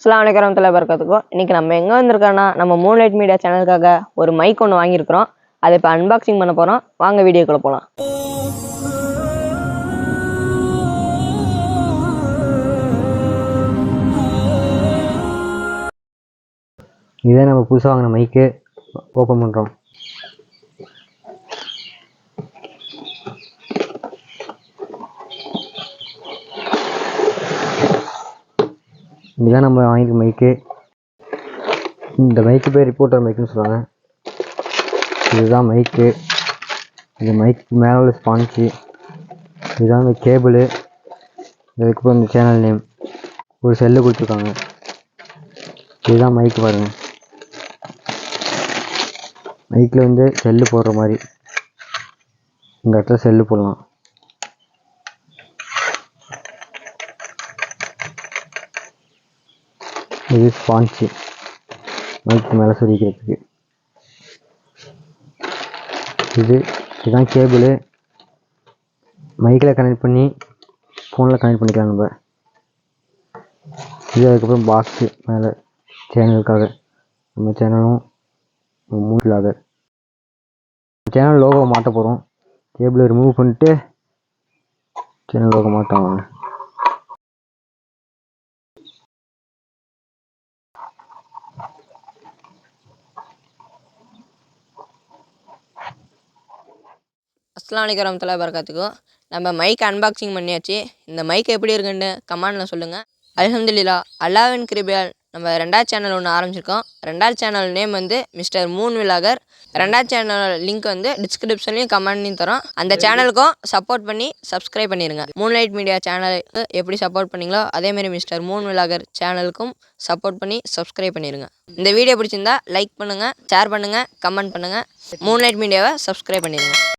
அஸ்லாம் வலைக்கம் தலை பார்க்கறதுக்கும் இன்றைக்கி நம்ம எங்கே வந்திருக்கோன்னா நம்ம மூன்லைட் மீடியா சேனலுக்காக ஒரு மைக் ஒன்று வாங்கியிருக்கிறோம். அதை இப்போ அன்பாக்சிங் பண்ண போகிறோம் வாங்க வீடியோக்குள்ளே போகலாம் இதே நம்ம புதுசாக வாங்கின மைக்கு ஓப்பன் பண்ணுறோம் இதுதான் நம்ம வாங்கியிருக்க மைக்கு இந்த மைக்கு பேர் ரிப்போர்ட்டர் மைக்குன்னு சொல்லுவாங்க. இதுதான் மைக்கு இந்த மைக்கு மேலே உள்ள ஸ்பான்ச்சு இதுதான் இந்த கேபிளு இதுக்கப்புறம் இந்த சேனல் நேம் ஒரு செல்லு கொடுத்துருக்காங்க. இதுதான் மைக்கு பாருங்கள் மைக்கில் வந்து செல்லு போடுற மாதிரி. இந்த இடத்துல செல்லு போடலாம். இது ஸ்பான்ச்சு மைக்கு மேலே சொருகிக்கிறதுக்கு இது இதுதான் கேபிளு. மைக்கில் கனெக்ட் பண்ணி ஃபோனில் கனெக்ட் பண்ணிக்கலாம் நம்ம. இது அதுக்கப்புறம் பாக்ஸு மேலே சேனலுக்காக. நம்ம சேனலும் மூவிலாக சேனல் லோகோ மாட்ட போகிறோம் கேபிளை ரிமூவ் பண்ணிட்டு சேனல் லோகோ மாட்டோம். அஸ்லாம் வலைக்கம் வரமத்துல வரக்கத்துக்கும் நம்ம மைக் அன்பாக்சிங் பண்ணியாச்சு. இந்த மைக் எப்படி இருக்குன்னு கமெண்டில் சொல்லுங்கள் அல்ஹம்துலில்லா அல்லாவின் கிருபையால் நம்ம ரெண்டாவது சேனல் ஒன்று ஆரம்பிச்சிருக்கோம். ரெண்டாவது சேனல் நேம் வந்து மிஸ்டர் மூன் விலாகர். ரெண்டாவது சேனல் லிங்க் வந்து டிஸ்கிரிப்ஷன்லையும் கமெண்ட்லையும் தரோம். அந்த சேனலுக்கும் சப்போர்ட் பண்ணி சப்ஸ்கிரைப் பண்ணிடுங்க மூன்லைட் மீடியா சேனலுக்கு எப்படி சப்போர்ட் பண்ணீங்களோ அதேமாரி மிஸ்டர் மூன் விலாகர் சேனலுக்கும் சப்போர்ட் பண்ணி சப்ஸ்கிரைப் பண்ணிடுங்க இந்த வீடியோ பிடிச்சிருந்தா லைக் பண்ணுங்கள் ஷேர் பண்ணுங்கள் கமெண்ட் பண்ணுங்கள் மூன்லைட் மீடியாவை சப்ஸ்கிரைப் பண்ணிடுங்க